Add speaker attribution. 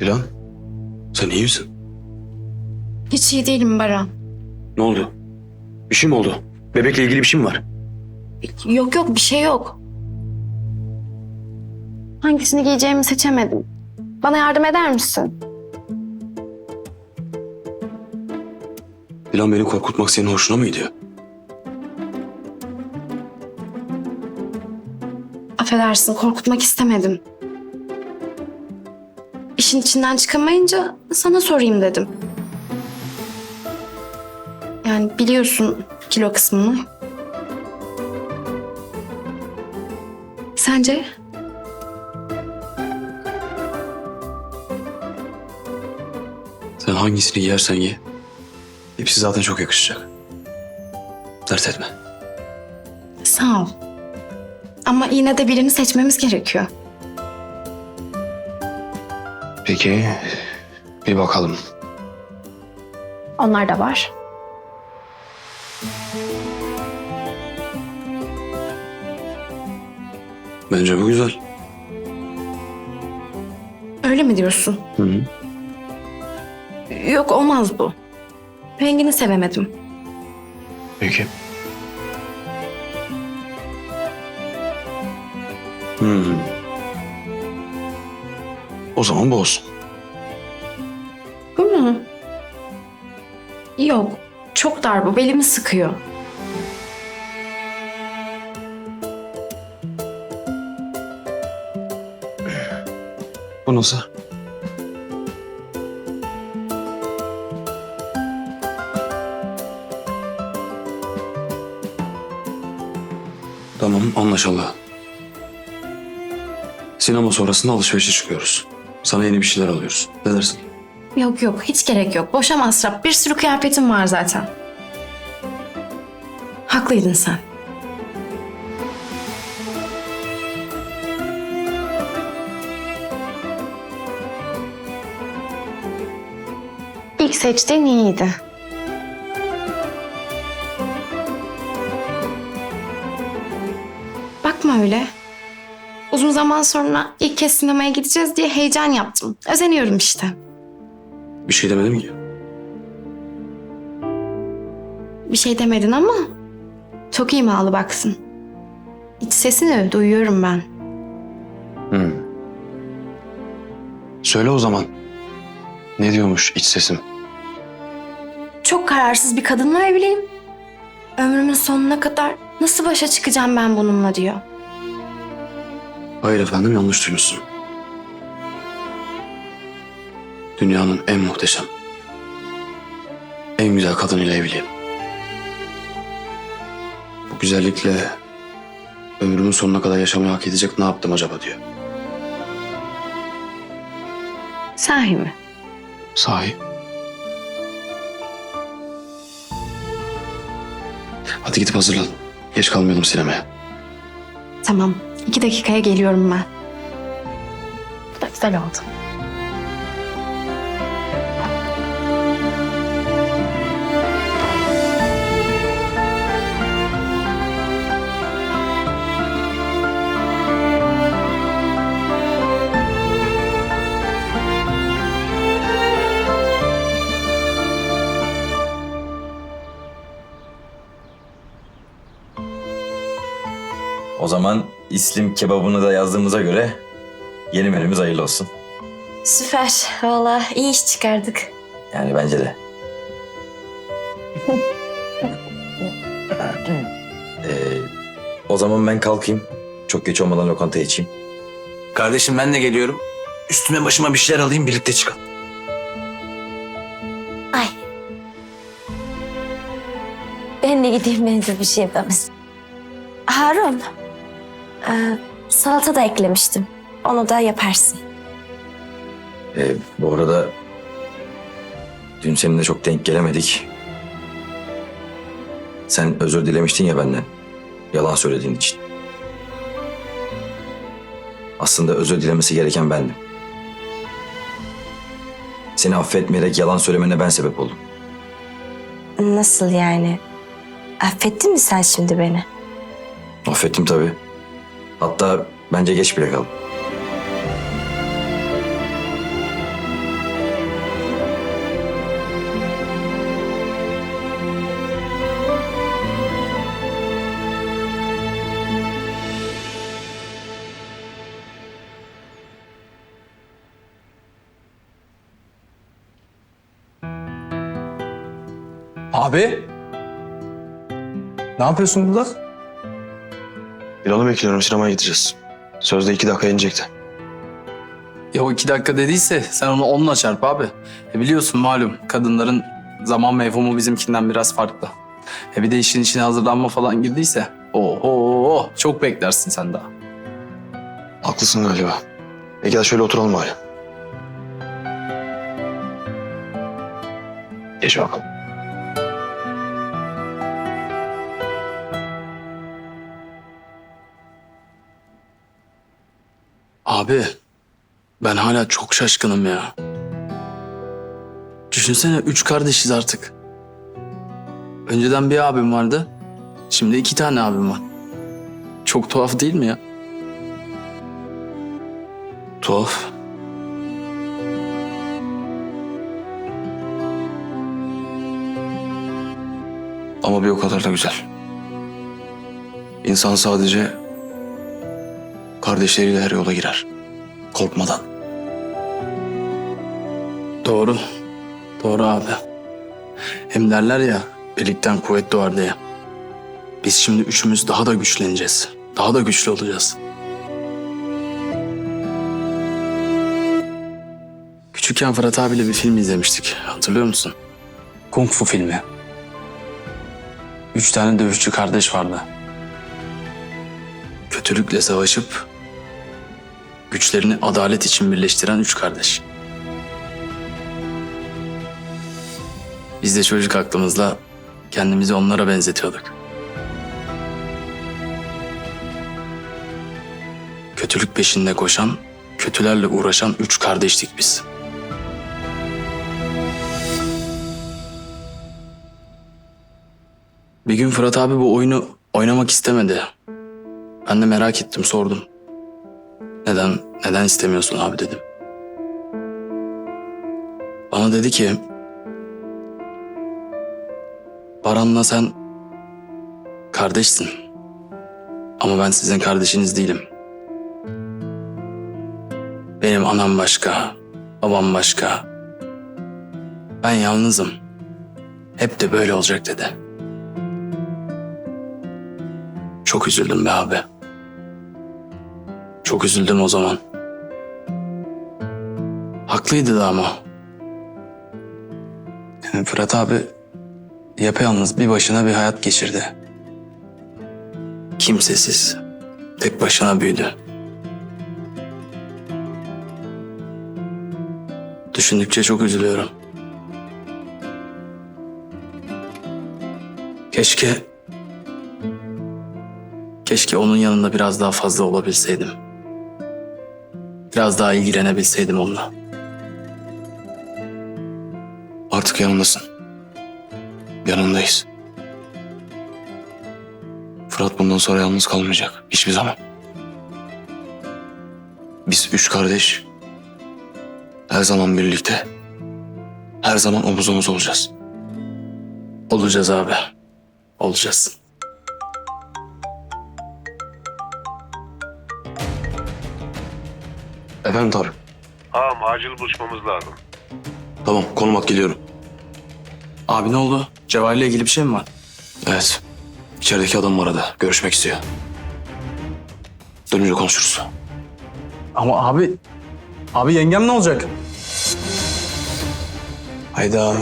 Speaker 1: Dilan, sen iyi misin?
Speaker 2: Hiç iyi değilim Baran.
Speaker 1: Ne oldu? Bir şey mi oldu? Bebekle ilgili bir şey mi var?
Speaker 2: Yok yok bir şey yok. Hangisini giyeceğimi seçemedim. Bana yardım eder misin?
Speaker 1: Dilan beni korkutmak senin hoşuna mı gidiyor?
Speaker 2: Affedersin korkutmak istemedim. İşin içinden çıkamayınca sana sorayım dedim. Yani biliyorsun kilo kısmını. Sence?
Speaker 1: Sen hangisini giyersen giy. Hepsi zaten çok yakışacak. Dert etme.
Speaker 2: Sağ ol. Ama yine de birini seçmemiz gerekiyor.
Speaker 1: Peki, bir bakalım.
Speaker 2: Onlar da var.
Speaker 1: Bence bu güzel.
Speaker 2: Öyle mi diyorsun?
Speaker 1: Hı hı.
Speaker 2: Yok olmaz bu. Rengini sevemedim.
Speaker 1: Peki. Hmm. O zaman bu olsun.
Speaker 2: Bu mu? Yok. Çok dar bu. Belimi sıkıyor.
Speaker 1: Bu nasıl? Tamam anlaşıldı. Sinema sonrasında alışverişe çıkıyoruz. Sana yeni bir şeyler alıyoruz. Ne dersin?
Speaker 2: Yok yok. Hiç gerek yok. Boşa masraf. Bir sürü kıyafetim var zaten. Haklıydın sen. İlk seçtiğin iyiydi. Bakma öyle. Uzun zaman sonra ilk kez sinemaya gideceğiz diye heyecan yaptım. Özeniyorum işte.
Speaker 1: Bir şey demedim ki.
Speaker 2: Bir şey demedin ama çok imalı baksın. İç sesini duyuyorum ben.
Speaker 1: Hmm. Söyle o zaman. Ne diyormuş iç sesim?
Speaker 2: Çok kararsız bir kadınla evliyim. Ömrümün sonuna kadar nasıl başa çıkacağım ben bununla diyor.
Speaker 1: Hayır efendim yanlış duymuşsun. Dünyanın en muhteşem, en güzel kadınıyla evliyim. Bu güzellikle ömrümün sonuna kadar yaşamayı hak edecek ne yaptım acaba diyor.
Speaker 2: Sahi mi?
Speaker 1: Sahi. Hadi gidip hazırlan. Geç kalmayalım sinemaya.
Speaker 2: Tamam. İki dakikaya geliyorum ben. Bu da güzel oldu.
Speaker 3: O zaman İslim kebabını da yazdığımıza göre yeni menümüz hayırlı olsun.
Speaker 2: Süper. Valla iyi iş çıkardık.
Speaker 3: Yani bence de. Ee, o zaman ben kalkayım. Çok geç olmadan lokantaya içeyim.
Speaker 4: Kardeşim ben de geliyorum. Üstüme başıma bir şeyler alayım birlikte çıkalım.
Speaker 5: Ay. Ben de gideyim benzer bir şey yapamaz. Harun. E, salata da eklemiştim. Onu da yaparsın.
Speaker 3: Ee, bu arada dün seninle çok denk gelemedik. Sen özür dilemiştin ya benden. Yalan söylediğin için. Aslında özür dilemesi gereken bendim. Seni affetmeyerek yalan söylemene ben sebep oldum.
Speaker 5: Nasıl yani? Affettin mi sen şimdi beni?
Speaker 3: Affettim tabii. Hatta bence geç bile kaldı.
Speaker 6: Abi. Ne yapıyorsun burada?
Speaker 1: Bilal'ı bekliyorum sinemaya gideceğiz. Sözde iki dakika inecekti.
Speaker 6: Ya o iki dakika dediyse sen onu onunla çarp abi. E biliyorsun malum kadınların zaman mevhumu bizimkinden biraz farklı. E bir de işin içine hazırlanma falan girdiyse oho çok beklersin sen daha.
Speaker 1: Haklısın galiba. E gel şöyle oturalım bari. Geç bakalım.
Speaker 6: Abi ben hala çok şaşkınım ya. Düşünsene üç kardeşiz artık. Önceden bir abim vardı. Şimdi iki tane abim var. Çok tuhaf değil mi ya?
Speaker 1: Tuhaf. Ama bir o kadar da güzel. İnsan sadece kardeşleriyle her yola girer. Korkmadan.
Speaker 6: Doğru. Doğru abi. Hem derler ya birlikten kuvvet doğar diye. Biz şimdi üçümüz daha da güçleneceğiz. Daha da güçlü olacağız. Küçükken Fırat abiyle bir film izlemiştik. Hatırlıyor musun? Kung Fu filmi. Üç tane dövüşçü kardeş vardı. Kötülükle savaşıp güçlerini adalet için birleştiren üç kardeş. Biz de çocuk aklımızla kendimizi onlara benzetiyorduk. Kötülük peşinde koşan, kötülerle uğraşan üç kardeştik biz. Bir gün Fırat abi bu oyunu oynamak istemedi. Ben de merak ettim, sordum. Neden, neden istemiyorsun abi dedim. Bana dedi ki, Baran'la sen kardeşsin. Ama ben sizin kardeşiniz değilim. Benim anam başka, babam başka. Ben yalnızım. Hep de böyle olacak dedi. Çok üzüldüm be abi. Çok üzüldüm o zaman. Haklıydı da ama. Yani Fırat abi yapayalnız bir başına bir hayat geçirdi. Kimsesiz, tek başına büyüdü. Düşündükçe çok üzülüyorum. Keşke... Keşke onun yanında biraz daha fazla olabilseydim. Biraz daha ilgilenebilseydim onunla.
Speaker 1: Artık yanındasın. Yanındayız. Fırat bundan sonra yalnız kalmayacak. Hiçbir zaman. Biz üç kardeş her zaman birlikte, her zaman omuz omuz olacağız.
Speaker 6: Olacağız abi. Olacağız.
Speaker 1: Efendim Tarık.
Speaker 7: Ağam acil buluşmamız lazım.
Speaker 1: Tamam konum at geliyorum.
Speaker 6: Abi ne oldu? Cevahir'le ilgili bir şey mi var?
Speaker 1: Evet. İçerideki adam aradı. Görüşmek istiyor. Dönünce konuşuruz.
Speaker 6: Ama abi... Abi yengem ne olacak? Hayda.